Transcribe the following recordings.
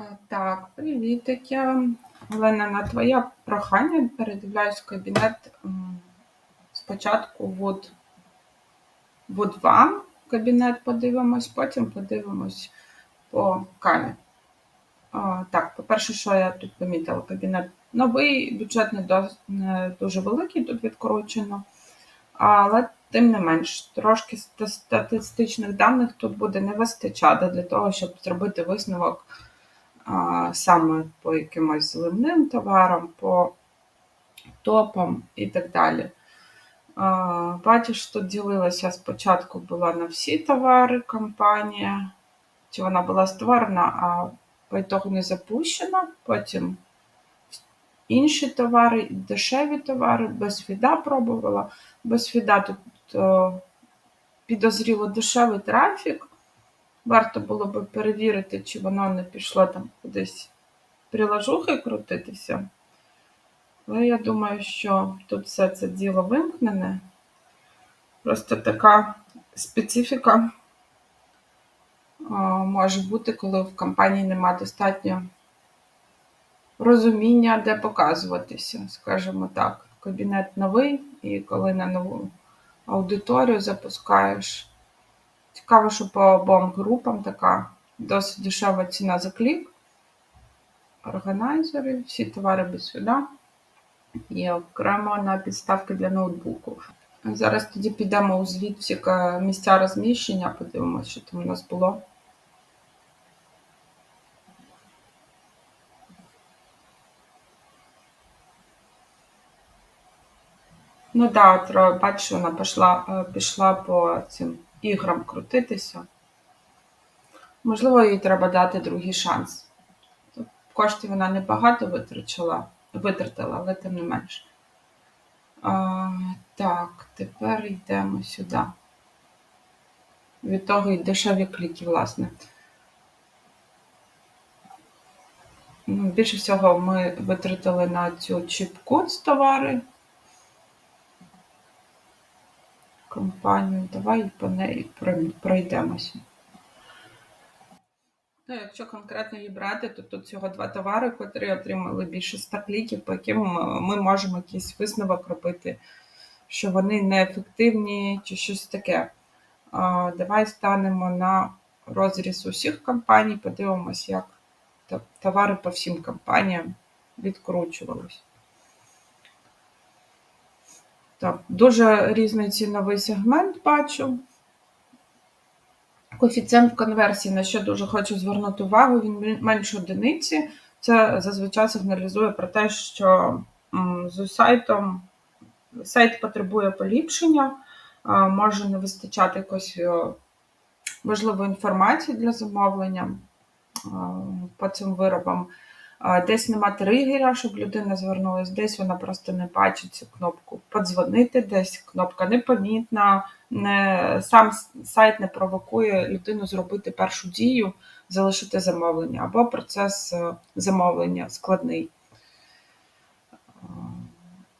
Е, Так, привіт, я Олена, на твоє прохання передивляюсь кабінет спочатку Wood, Wood One кабінет подивимось, потім подивимось по камі. Так, по-перше, що я тут помітила, кабінет новий, бюджет не, дуже великий, тут відкручено, але тим не менш, трошки статистичних даних тут буде не вистачати для того, щоб зробити висновок саме по якимось зливним товарам, по топам і так далі. Бачиш, тут ділилася спочатку була на всі товари компанія, чи вона була створена, а по ітогу не запущена. Потім інші товари, дешеві товари, без фіда пробувала. Без фіда тут е, підозріло дешевий трафік. Варто було би перевірити, чи воно не пішло там кудись прилажухи крутитися. Але я думаю, що тут все це діло вимкнене. Просто така специфіка може бути, коли в компанії нема достатньо розуміння, де показуватися, скажімо так. Кабінет новий, і коли на нову аудиторію запускаєш. Цікаво, що по обом групам така досить дешева ціна за клік. Органайзери, всі товари без сюда. І окремо на підставки для ноутбуку. Зараз тоді підемо у звіт всі місця розміщення, подивимося, що там у нас було. Ну да, от, бачиш, вона пішла, е, пішла по цим іграм крутитися. Можливо, їй треба дати другий шанс. Коштів вона небагато витрачала, витратила, але тим не менш. А, так, тепер йдемо сюди. Від того і дешеві кліки, власне. Ну, Більше всього ми витратили на цю чіп-код з товари. Компанію. Давай по неї пройдемося. Ну, якщо конкретно її брати, то тут всього два товари, котрі отримали більше 100 кліків, по яким ми- ми можемо якийсь висновок робити, що вони неефективні чи щось таке. Давай станемо на розріз усіх компаній, подивимось, як товари по всім компаніям відкручувались. Так, дуже різний ціновий сегмент бачу. Коефіцієнт конверсії, на що дуже хочу звернути увагу, він менше одиниці. Це зазвичай сигналізує про те, що з сайтом сайт потребує поліпшення, може не вистачати якоїсь е, важливої інформації для замовлення по цим виробам. Десь нема тригера, щоб людина звернулася, десь вона просто не бачить цю кнопку подзвонити, десь кнопка непомітна, не, сам сайт не провокує людину зробити першу дію, залишити замовлення, або процес е, замовлення складний.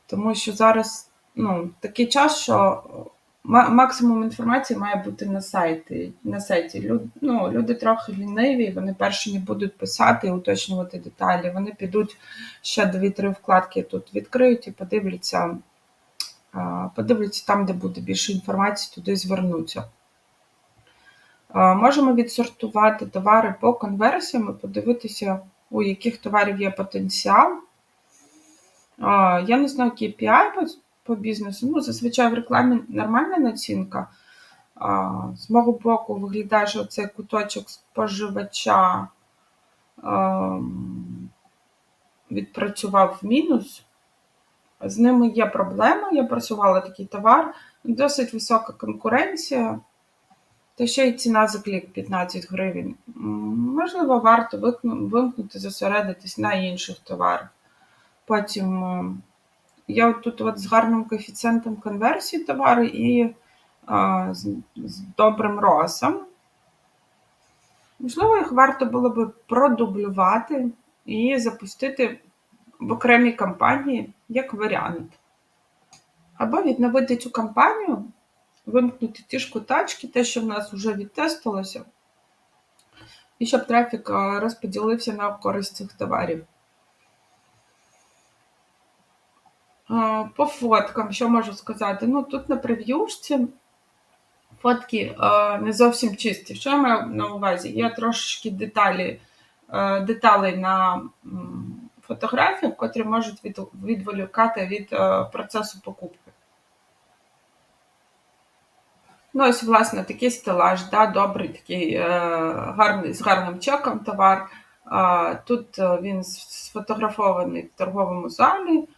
Тому що зараз ну, такий час, що максимум інформації має бути на сайті. На сайті. Люд, ну, люди трохи ліниві, вони перші не будуть писати і уточнювати деталі. Вони підуть ще дві-три вкладки тут відкриють і подивляться, подивляться там, де буде більше інформації, туди звернуться. Можемо відсортувати товари по конверсіям і подивитися, у яких товарів є потенціал. Я не знаю, KPI по, бізнесу. Ну, зазвичай в рекламі нормальна націнка. А, З мого боку виглядає, що цей куточок споживача ем, відпрацював в мінус. З ними є проблема. Я працювала такий товар, досить висока конкуренція. Та ще й ціна за клік 15 гривень. Можливо, варто вимкнути, зосередитись на інших товарах. Потім е, я от тут от з гарним коефіцієнтом конверсії товару і е, з, з добрим росом. Можливо, їх варто було би продублювати і запустити в окремій кампанії як варіант. Або відновити цю кампанію, вимкнути ті ж кутачки, те, що в нас вже відтестилося, і щоб трафік розподілився на користь цих товарів. По фоткам, що можу сказати? Ну, тут на прев'юшці фотки е, не зовсім чисті. Що я маю на увазі? Є трошечки деталі, е, деталей на фотографіях, котрі можуть відволікати від е, процесу покупки. Ну, ось, власне, такий стелаж, да, добрий, такий е, гарний, з гарним чеком товар. Е, тут е, він сфотографований в торговому залі.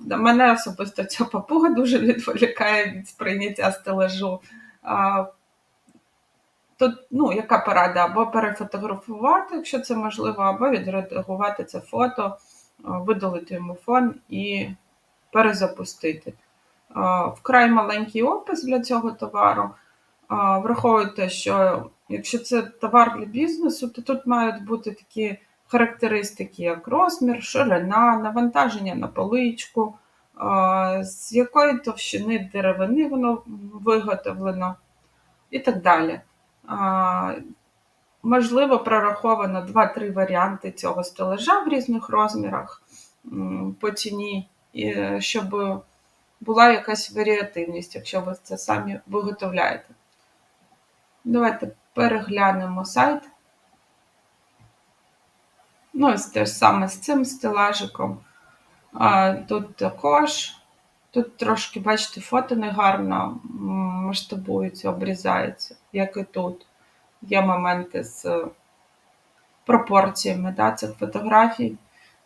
Мене особисто ця папуга дуже відволікає від сприйняття стелажу. Е, Тут, ну, яка порада? Або перефотографувати, якщо це можливо, або відредагувати це фото, видалити йому фон і перезапустити. Вкрай маленький опис для цього товару. Враховуйте, що якщо це товар для бізнесу, то тут мають бути такі характеристики, як розмір, ширина, навантаження на поличку, з якої товщини деревини воно виготовлено і так далі. Можливо, прораховано 2-3 варіанти цього стелажа в різних розмірах по ціні, е, щоб була якась варіативність, якщо ви це самі виготовляєте. Давайте переглянемо сайт. Ну, ось те ж саме з цим стелажиком. А, Тут також. Тут трошки, бачите, фото негарно масштабується, обрізається, як і тут. Є моменти з пропорціями да, цих фотографій.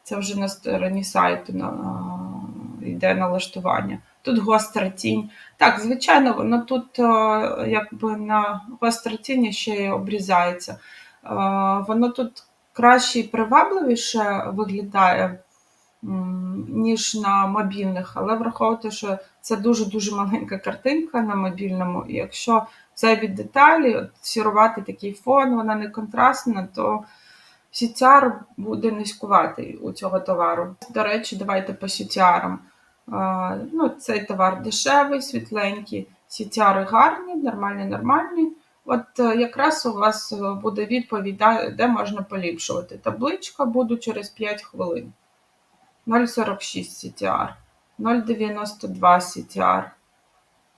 Це вже на стороні сайту на, йде налаштування. Тут гостра тінь. Так, звичайно, воно тут якби на гостра тіні ще й обрізається. Воно тут краще і привабливіше виглядає, ніж на мобільних, але враховуйте, що це дуже-дуже маленька картинка на мобільному, і якщо зайві деталі, от, сірувати такий фон, вона не контрастна, то CTR буде низькуватий у цього товару. До речі, давайте по CTR. Ну, цей товар дешевий, світленький, CTR гарні, нормальні, нормальні. От е, якраз у вас е, буде відповідь, де можна поліпшувати. Табличка буду через 5 хвилин. 0,46 CTR, 0,92 CTR,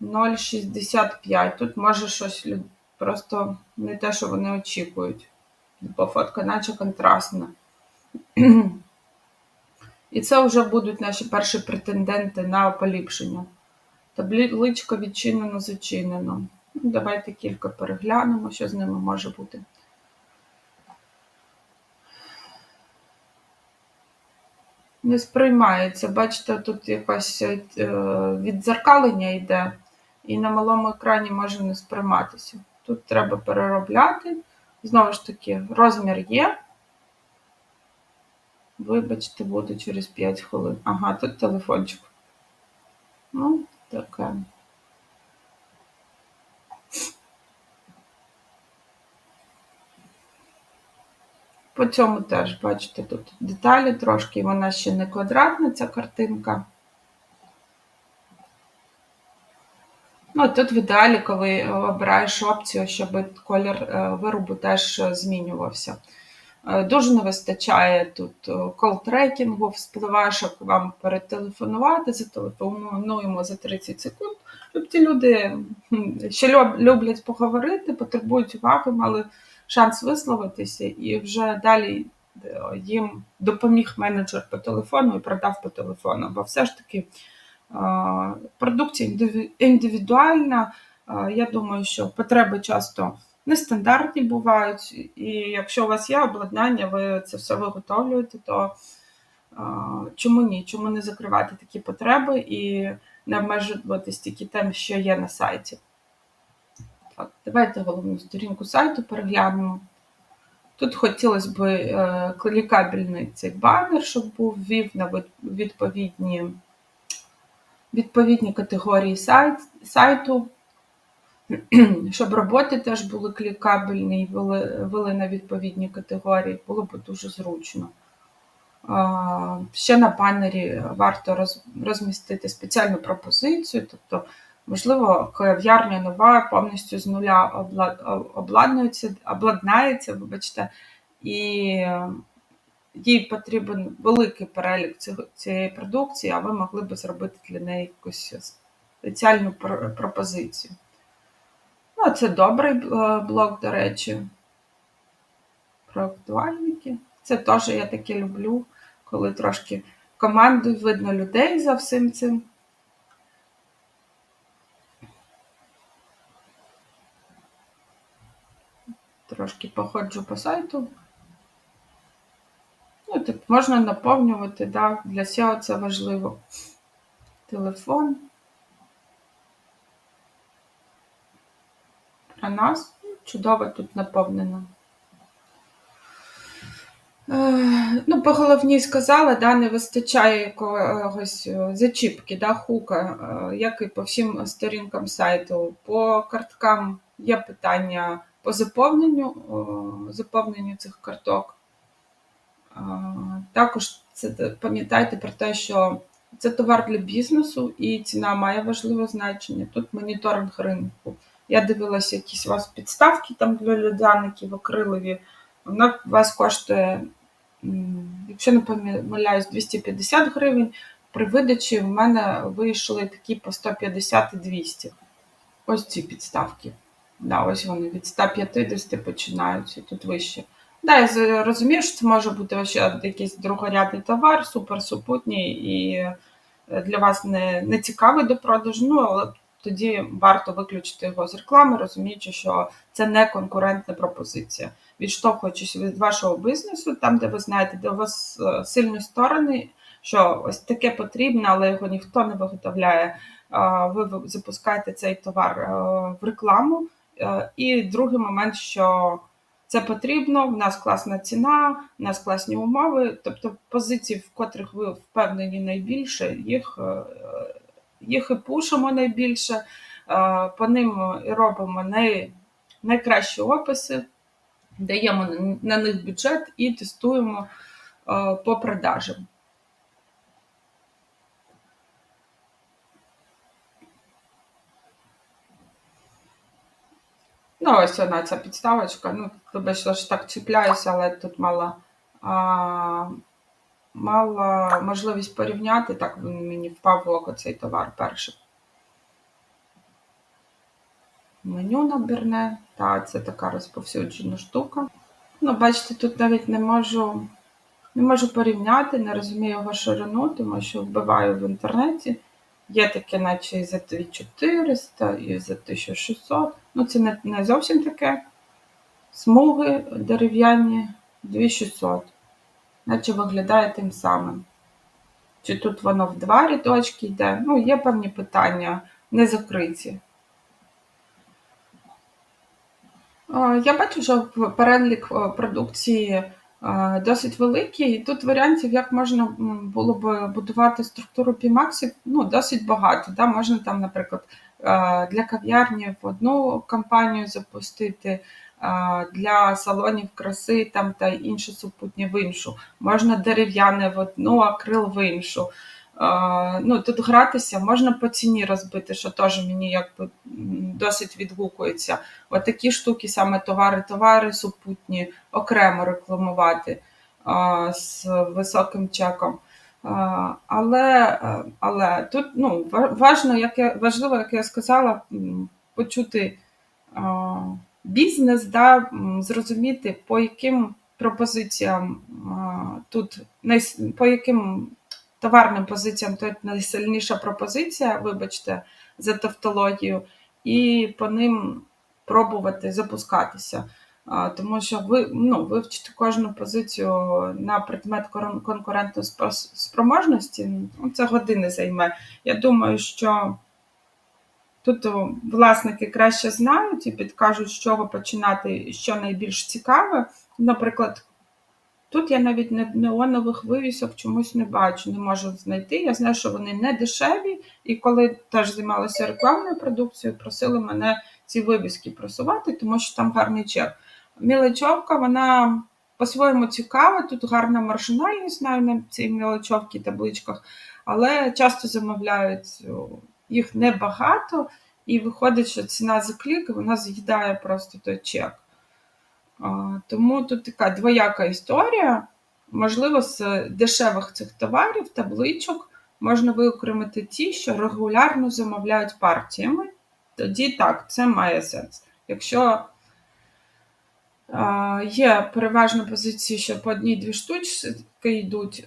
0,65. Тут може щось просто не те, що вони очікують. Бо фотка наче контрастна. І це вже будуть наші перші претенденти на поліпшення. Табличка відчинено, зачинено. Ну, Давайте кілька переглянемо, що з ними може бути. Не сприймається. Бачите, тут якесь е, віддзеркалення йде, і на малому екрані може не сприйматися. Тут треба переробляти. Знову ж таки, розмір є. Вибачте, буде через 5 хвилин. Ага, тут телефончик. Ну, таке. По цьому теж, бачите, тут деталі трошки, вона ще не квадратна, ця картинка. Ну, тут в ідеалі, коли обираєш опцію, щоб колір е, виробу теж змінювався. Е, Дуже не вистачає тут кол-трекінгу, вспливаєш, як вам перетелефонувати, зателефонуємо за 30 секунд. Щоб ті люди, що люблять поговорити, потребують уваги, мали шанс висловитися, і вже далі е, їм допоміг менеджер по телефону і продав по телефону. Бо все ж таки е, продукція індивідуальна. Е, Я думаю, що потреби часто нестандартні бувають, і якщо у вас є обладнання, ви це все виготовлюєте, то чому ні? Чому не закривати такі потреби і не обмежуватись тільки тим, що є на сайті? Так, давайте головну сторінку сайту переглянемо. Тут хотілося б е, клікабельний цей банер, щоб був ввів на відповідні, відповідні категорії сайт, сайту, щоб роботи теж були клікабельні і вели, вели на відповідні категорії, було б дуже зручно. Ще на банері варто роз- розмістити спеціальну пропозицію, тобто Можливо, кав'ярня нова, повністю з нуля обладнується, обладнається, вибачте, і е, їй потрібен великий перелік цієї продукції, а ви могли б зробити для неї якусь спеціальну пропозицію. Ну, це добрий блок, до речі. Про актуальники. Це теж я таке люблю, коли трошки командою видно людей за всім цим. Трошки походжу по сайту. Ну, тут можна наповнювати, да, для SEO це важливо. Телефон. Про нас. Чудово тут наповнено. Е, Ну, по головній сказала, да, не вистачає якогось е, зачіпки, да, хука, е, як і по всім сторінкам сайту. По карткам є питання по заповненню, заповненню цих карток. Також це пам'ятайте про те, що це товар для бізнесу і ціна має важливе значення. Тут моніторинг ринку. Я дивилася якісь у вас підставки там для людяників акрилові. Вона у вас коштує, якщо не помиляюсь, 250 гривень. При видачі в мене вийшли такі по 150 і 200. Ось ці підставки. Да, ось вони від 150 починаються, тут вище. Да, я розумію, що це може бути ще якийсь другорядний товар, суперсупутній і е, для вас не, не цікавий до продажу, ну але тоді варто виключити його з реклами, розуміючи, що це не конкурентна пропозиція. Відштовхуючись від вашого бізнесу, там, де ви знаєте, де у вас е, сильні сторони, що ось таке потрібно, але його ніхто не виготовляє. Ви запускаєте цей товар е, в рекламу. Е, І другий момент, що це потрібно, в нас класна ціна, в нас класні умови. Тобто позиції, в котрих ви впевнені найбільше, їх, е, їх і пушимо найбільше, е, по ним і робимо най, найкращі описи, даємо на- них бюджет і тестуємо по продажам. Ну, ось вона ця підставочка. Ну, вибачте, що так чіпляюся, але тут мала, а, мала можливість порівняти, так він мені впав в око цей товар перший. Меню набірне, та це така розповсюджена штука. Ну, бачите, тут навіть не можу, не можу порівняти, не розумію його ширину, тому що вбиваю в інтернеті. Є таке, наче і за 2400, і за 1600. Ну, це не, не зовсім таке. Смуги дерев'яні 2600. Наче виглядає тим самим. Чи тут воно в два рядочки йде? Ну, є певні питання, не закриті. Я бачу, що перелік е, продукції е, досить великий, і тут варіантів, як можна було б будувати структуру PMAX, ну, досить багато. Да? Можна там, наприклад, для кав'ярні в одну кампанію запустити, для салонів краси там та інше супутнє в іншу. Можна дерев'яне в одну, акрил в іншу. Ну, тут гратися можна по ціні розбити, що теж мені якби досить відгукується. Отакі штуки, саме товари, товари супутні, окремо рекламувати з високим чеком. Але, е, але тут ну, ва- важно, як я, важливо, як я сказала, почути бізнес, да, зрозуміти, по яким пропозиціям тут по яким товарним позиціям тут найсильніша пропозиція, вибачте, за тавтологію, і по ним пробувати запускатися. Тому що ви ну, вивчити кожну позицію на предмет конкурентної спроможності, ну, це години займе. Я думаю, що тут власники краще знають і підкажуть, з чого починати, що найбільш цікаве. Наприклад, тут я навіть неонових вивісок чомусь не бачу, не можу знайти. Я знаю, що вони не дешеві, і коли теж займалася рекламною продукцією, просили мене ці вивіски просувати, тому що там гарний чек. Мілочовка, вона по-своєму цікава, тут гарна маржинальність знаю на цій мілочовці табличках, але часто замовляють їх небагато, і виходить, що ціна за клік вона з'їдає просто той чек. Тому тут така двояка історія. Можливо, з дешевих цих товарів, табличок можна виокремити ті, що регулярно замовляють партіями. Тоді так, це має сенс. Якщо є переважно позиції, що по одній-дві штучки йдуть,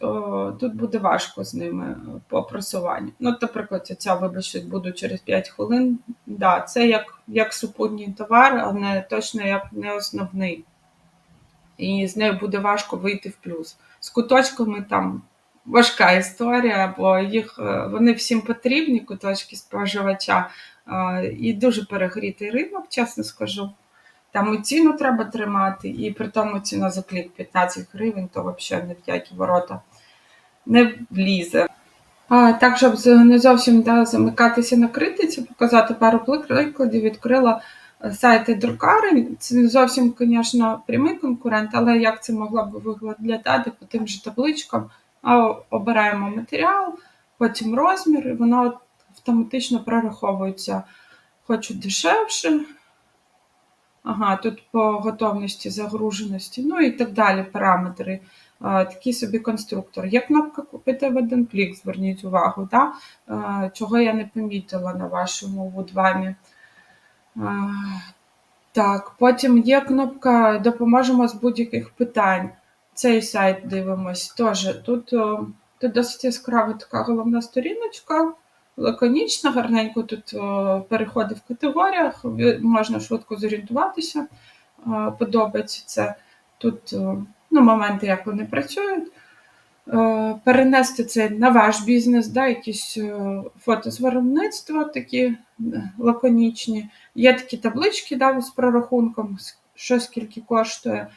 тут буде важко з ними по просуванню. Ну, наприклад, ця, вибачте, буду через 5 хвилин. Да, Це як як супутній товар, а не точно як не основний. І з нею буде важко вийти в плюс. З куточками там важка історія, бо їх е, вони всім потрібні, куточки споживача, і дуже перегрітий ринок, чесно скажу. Там і ціну треба тримати, і при тому ціна за клік 15 гривень, то взагалі ні в які ворота не влізе. А, Так, щоб не зовсім да, замикатися на критиці, показати пару прикладів, відкрила е, сайти друкарень. Це не зовсім, звісно, прямий конкурент, але як це могло б виглядати по тим же табличкам, а обираємо матеріал, потім розмір, і воно автоматично прораховується. Хочу дешевше. Ага, тут по готовності загруженості, ну і так далі параметри. Такий собі конструктор. Є кнопка Купити в один клік, зверніть увагу, да? чого я не помітила на вашому вудвамі. Так, потім є кнопка Допоможемо з будь-яких питань. Цей сайт дивимось теж. Тут, тут досить яскрава така головна сторіночка лаконічно, гарненько тут е, переходи в категоріях, можна швидко зорієнтуватися, е, подобається це. Тут е, ну, моменти, як вони працюють. Перенести це на ваш бізнес, да, якісь фото з виробництва такі лаконічні. Є такі таблички да, з прорахунком, що скільки коштує.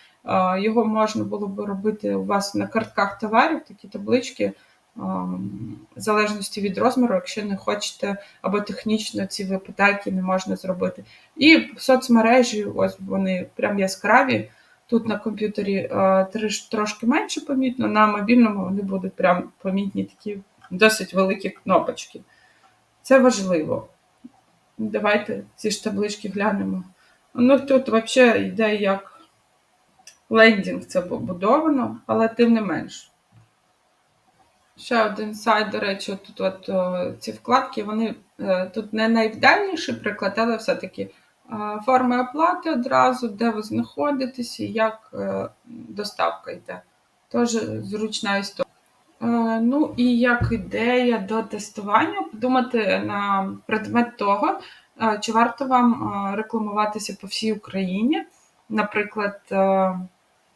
Його можна було б робити у вас на картках товарів, такі таблички в залежності від розміру, якщо не хочете, або технічно ці випадки не можна зробити. І соцмережі, ось вони прям яскраві. Тут на комп'ютері трошки менше помітно, на мобільному вони будуть прям помітні такі досить великі кнопочки. Це важливо. Давайте ці ж таблички глянемо. Ну тут взагалі йде як лендінг це побудовано, але тим не менш. Ще один сайт, до речі, тут от о, ці вкладки, вони е, тут не найвдальніший приклад, але все-таки е, форми оплати одразу, де ви знаходитесь і як е, доставка йде. Тож зручна історія. Ну і як ідея до тестування, подумати на предмет того, чи варто вам рекламуватися по всій Україні. Наприклад,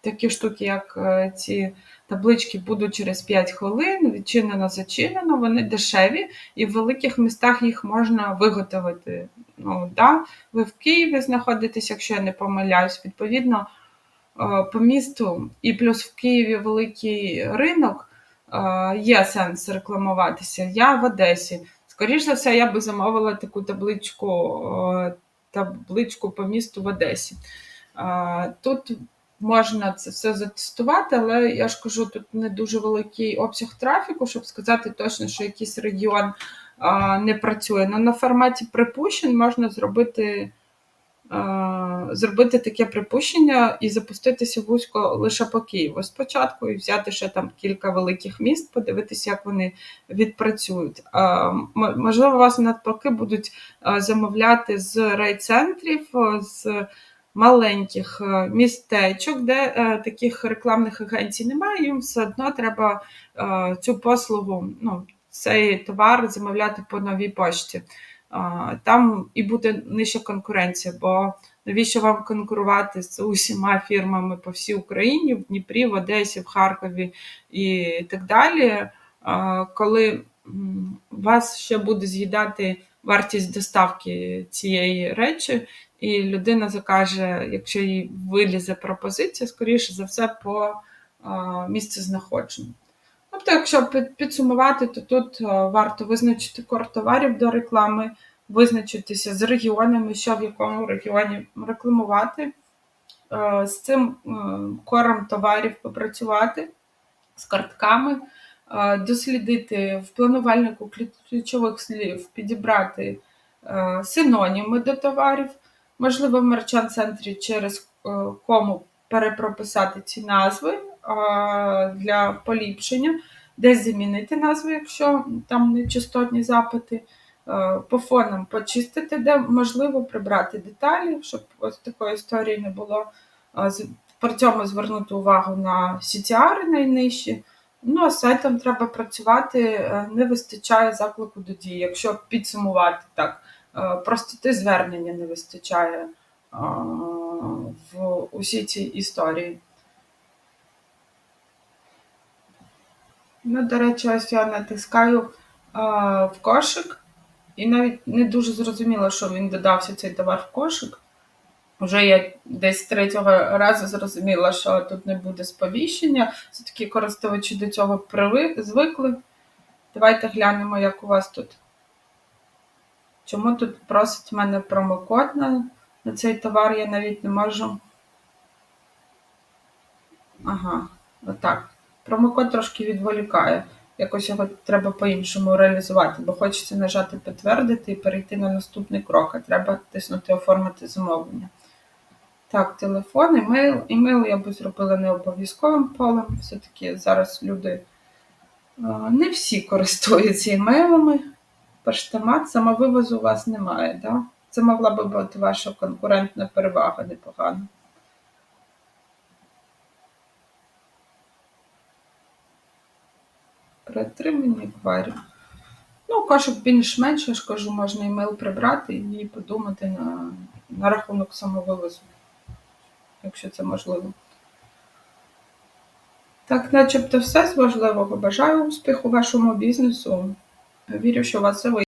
такі штуки, як ці таблички будуть через 5 хвилин, відчинено, зачинено, вони дешеві, і в великих містах їх можна виготовити. Ну, да? Ви в Києві знаходитесь, якщо я не помиляюсь, відповідно, е, по місту, і плюс в Києві великий ринок, е, є сенс рекламуватися. Я в Одесі. Скоріше за все, я би замовила таку табличку, е, табличку по місту в Одесі. Тут можна це все затестувати, але я ж кажу, тут не дуже великий обсяг трафіку, щоб сказати точно, що якийсь регіон а, не працює. Но на форматі припущень можна зробити зробити таке припущення і запуститися вузько лише по Києву спочатку, і взяти ще там кілька великих міст, подивитися, як вони відпрацюють. Можливо, вас навпаки будуть замовляти з райцентрів, з маленьких е, містечок, де е, таких рекламних агенцій немає, їм все одно треба е, цю послугу, ну, цей товар замовляти по новій пошті. Там і буде нижча конкуренція, бо навіщо вам конкурувати з усіма фірмами по всій Україні, в Дніпрі, в Одесі, в Харкові і так далі, коли вас ще буде з'їдати вартість доставки цієї речі, і людина закаже, якщо їй вилізе пропозиція, скоріше за все, по місцезнаходженню. Тобто, якщо підсумувати, то тут варто визначити кор товарів до реклами, визначитися з регіонами, що в якому регіоні рекламувати, з цим кором товарів попрацювати, з картками, дослідити в планувальнику ключових слів, підібрати синоніми до товарів, можливо, в мерчант-центрі через е, кому перепрописати ці назви е, для поліпшення, десь замінити назви, якщо там нечастотні запити. Е, По фонам почистити, де можливо прибрати деталі, щоб ось такої історії не було. При цьому звернути увагу на CTR найнижчі. Ну, а з сайтом треба працювати, не вистачає заклику до дії. Якщо підсумувати так, простоти звернення не вистачає е, в усій цій історії. Ну, до речі, ось я натискаю е, в кошик, і навіть не дуже зрозуміло, що він додався цей товар в кошик. Вже я десь третього разу зрозуміла, що тут не буде сповіщення. Все-таки користувачі до цього звикли. Давайте глянемо, як у вас тут. Чому тут просить в мене промокод на, на цей товар, я навіть не можу. Ага, отак. Промокод трошки відволікає. Якось його треба по-іншому реалізувати, бо хочеться нажати підтвердити і перейти на наступний крок, а треба тиснути оформити замовлення. Так, телефон, імейл. Імейл я би зробила не обов'язковим полем. Все-таки зараз люди е, не всі користуються імейлами. Поштомат, самовивозу у вас немає, да? Це могла би бути ваша конкурентна перевага непогана. При отриманні акваріум. Ну, кошик більш-менш, я ж кажу, можна імейл прибрати і подумати на, на рахунок самовивозу, якщо це можливо. Так, начебто все з важливого. Бажаю успіху вашому бізнесу. Вірю, що у вас все вийде.